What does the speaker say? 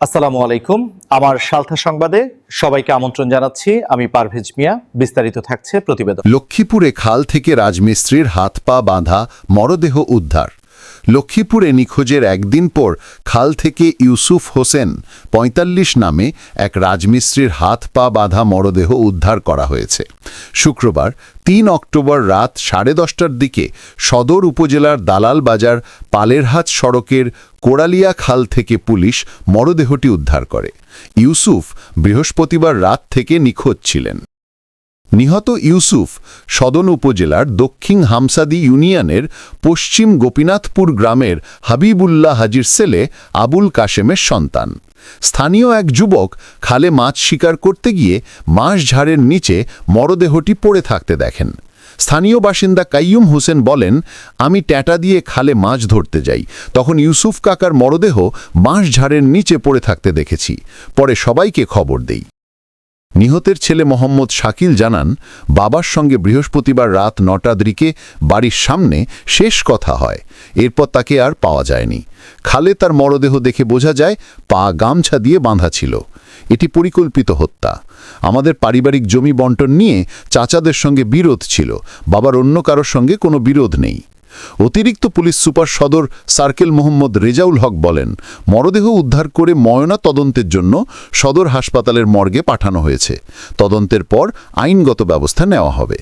আসসালামু আলাইকুম। আমার সালথা সংবাদে সবাইকে আমন্ত্রণ জানাচ্ছি। আমি পারভেজ মিয়া। বিস্তারিত থাকছে প্রতিবেদন। লক্ষ্মীপুরে খাল থেকে রাজমিস্ত্রির হাত পা বাঁধা মরদেহ উদ্ধার। লক্ষ্মীপুরে নিখোঁজের একদিন পর খাল থেকে ইউসুফ হোসেন ৪৫ নামে এক রাজমিস্ত্রির হাত পা বাঁধা মরদেহ উদ্ধার করা হয়েছে। শুক্রবার, তিন অক্টোবর রাত সাড়ে দশটার দিকে সদর উপজেলার দালাল বাজার পালেরহাট সড়কের কোড়ালিয়া খাল থেকে পুলিশ মরদেহটি উদ্ধার করে। ইউসুফ বৃহস্পতিবার রাত থেকে নিখোঁজ ছিলেন। নিহত ইউসুফ সদন উপজেলার দক্ষিণ হামসাদি ইউনিয়নের পশ্চিম গোপীনাথপুর গ্রামের হাবিবুল্লাহ হাজির ছেলে আবুল কাশেমের সন্তান। স্থানীয় এক যুবক খালে মাছ শিকার করতে গিয়ে মাছ ঝাড়ের নিচে মরদেহটি পড়ে থাকতে দেখেন। স্থানীয় বাসিন্দা কাইয়ুম হোসেন বলেন, আমি ট্যাটা দিয়ে খালে মাছ ধরতে যাই। তখন ইউসুফ কাকার মরদেহ বাঁশ ঝাড়ের নিচে পড়ে থাকতে দেখেছি। পরে সবাইকে খবর দেই। নিহতের ছেলে মোহাম্মদ শাকিল জানান, বাবার সঙ্গে বৃহস্পতিবার রাত নটার দিকে বাড়ির সামনে শেষ কথা হয়। এরপর তাকে আর পাওয়া যায়নি। খালে তার মরদেহ দেখে বোঝা যায়, পা গামছা দিয়ে বাঁধা ছিল। এটি পরিকল্পিত হত্যা। আমাদের পারিবারিক জমি বন্টন নিয়ে চাচাদের সঙ্গে বিরোধ ছিল। বাবার অন্য কারোর সঙ্গে কোনো বিরোধ নেই। অতিরিক্ত পুলিশ সুপার সদর সার্কেল মোহাম্মদ রেজাউল হক বলেন, মরদেহ উদ্ধার করে ময়না তদন্তের জন্য সদর হাসপাতালের মর্গে পাঠানো হয়েছে। তদন্তের পর আইনগত ব্যবস্থা নেওয়া হবে।